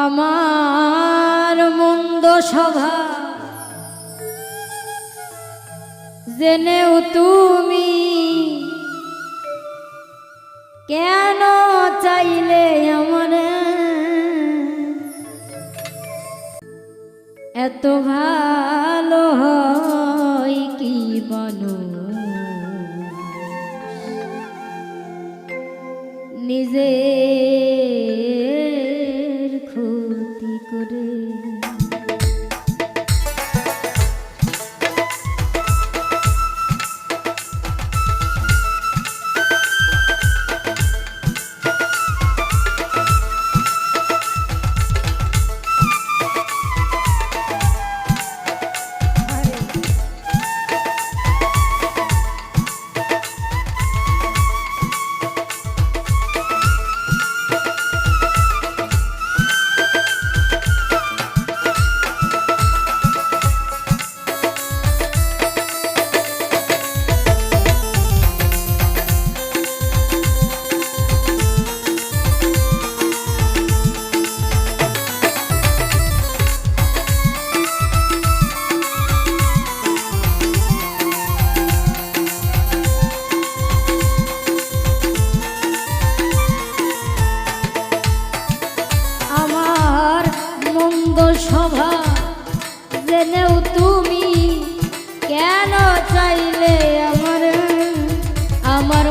আমার মন্দ সভা জেনেও তুমি কেন চাইলে আমার? এত ভালো হয় কি বলো? নিজের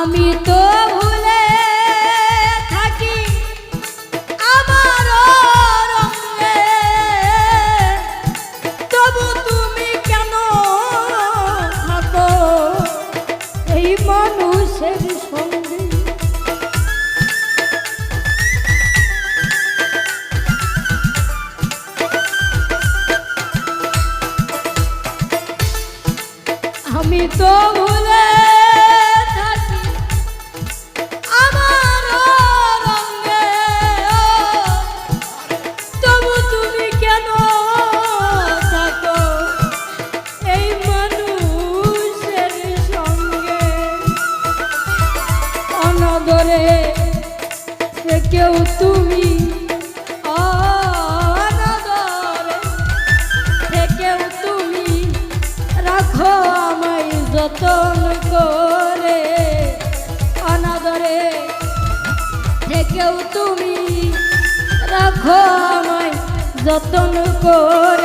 আমি তো ভুলে থাকি আমার রঙে। তবু তুমি কেন থাকো? এই মানুষের সঙ্গে। আমি তো ভুলে কেউ তুমি থেকেও তুমি রাখো আমায় যতন করে অনাদরে থেকেও তুমি রাখো আমায় যতন করে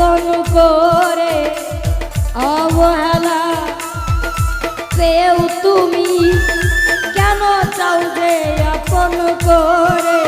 শাসন করে অবহেলা। সেও তুমি কেন চাও যে আপন করে?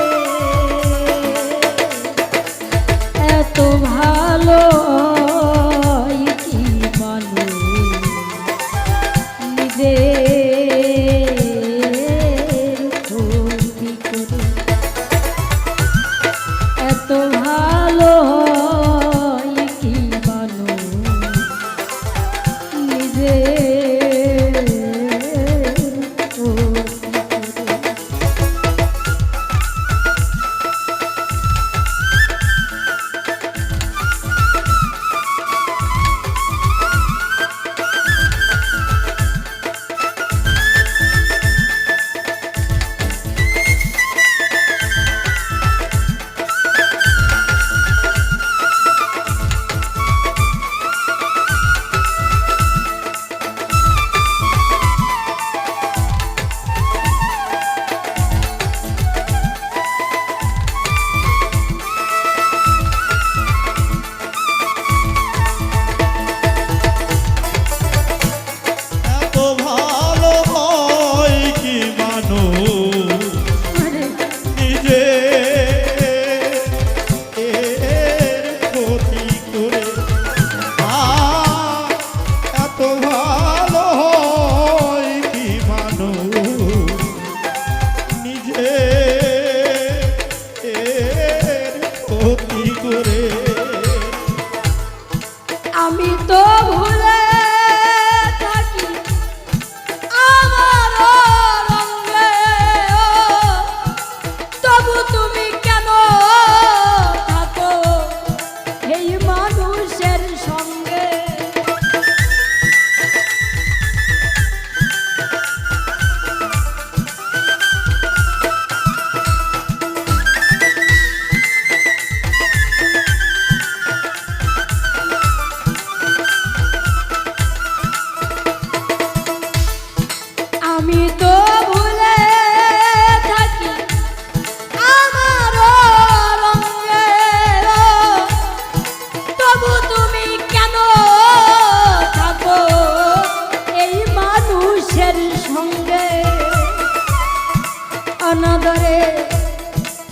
ভিতরে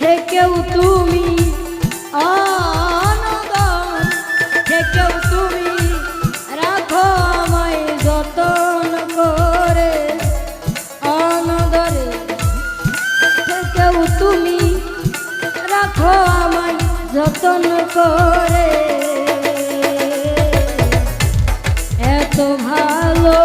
থেকেও তুমি অনদন থেকেও তুমি রাখো আমায় যতন করে অনদরে থেকেও তুমি রাখো আমায় যতন করে। এত ভালো